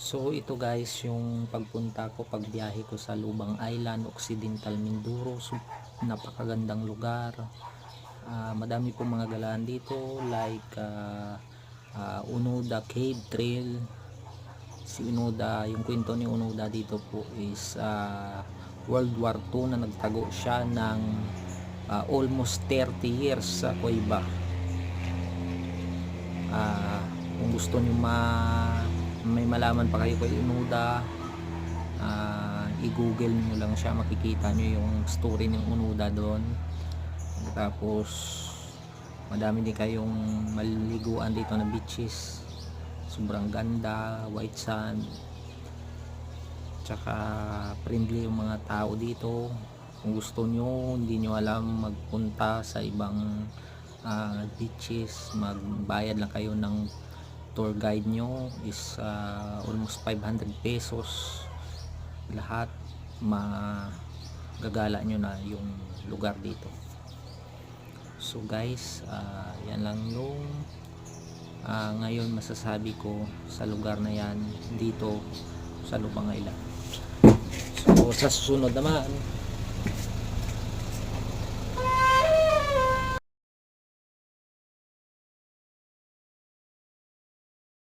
So ito guys yung pagpunta ko pagbiyahe ko sa Lubang Island, Occidental Mindoro. So, napakagandang lugar. Ah, madami pong mga galaan dito like ah, ah, Unoda Cave Trail. Si Unoda, yung kwento ni Unoda dito po is ah, World War II na nagtago siya ng ah, almost 30 years sa Kuwaiba. Ah, kung gusto niyo ma may malaman pa kayo kay Unuda ah, i-google niyo lang siya makikita niyo yung story ng Unuda doon. Tapos madami din kayong maliliguan dito na beaches. Sobrang ganda white sand. Tsaka friendly yung mga tao dito. Kung gusto nyo hindi nyo alam magpunta sa ibang ah, beaches. Magbayad lang kayo ng tour guide nyo is ah, almost 500 pesos. Lahat magagala nyo na yung lugar dito. So guys ah, yan lang yung ah, ngayon masasabi ko sa lugar na yan dito sa Lubang Island so sa susunod naman